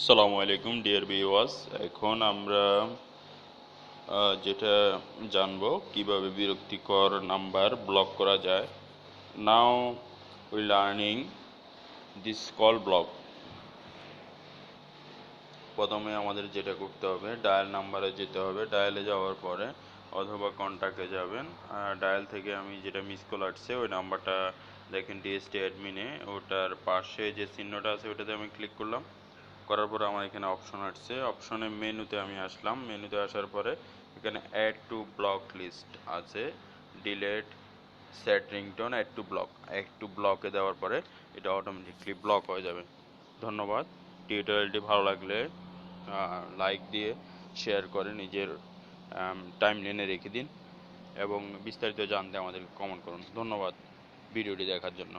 আসসালামু আলাইকুম, dear viewers. এখন আমরা যেটা জানব, কীভাবে বিরক্তিকর নাম্বার ব্লক করা যায়। Now we learning this call block প্রথমে আমাদের যেটা করতে হবে ডায়াল নাম্বারে যেতে হবে। ডায়ালে যাওয়ার পরে অথবা কন্ট্যাক্টে যাবেন। ডায়াল থেকে আমি যেটা মিস কল আসছে, ওই নাম্বারটা দেখেন ডিএসটি অ্যাডমিনে ওটার পাশে যে চিহ্নটা আছে, ওটাতে আমি ক্লিক করলাম। করার পরে আমার এখানে অপশন আসছে। অপশনে মেনুতে আমি আসলাম। মেনুতে আসার পরে এখানে অ্যাড টু ব্লক লিস্ট আছে। Delete set ringtone add to block add to ব্লকে দেওয়ার পরে এটা অটোমেটিকলি ব্লক হয়ে যাবে। ধন্যবাদ। টিউটোরিয়ালটি ভালো লাগলে লাইক দিয়ে শেয়ার করে নিজের টাইম লেনে রেখে দিন এবং বিস্তারিত জানতে আমাদেরকে কমেন্ট করুন। ধন্যবাদ ভিডিওটি দেখার জন্য।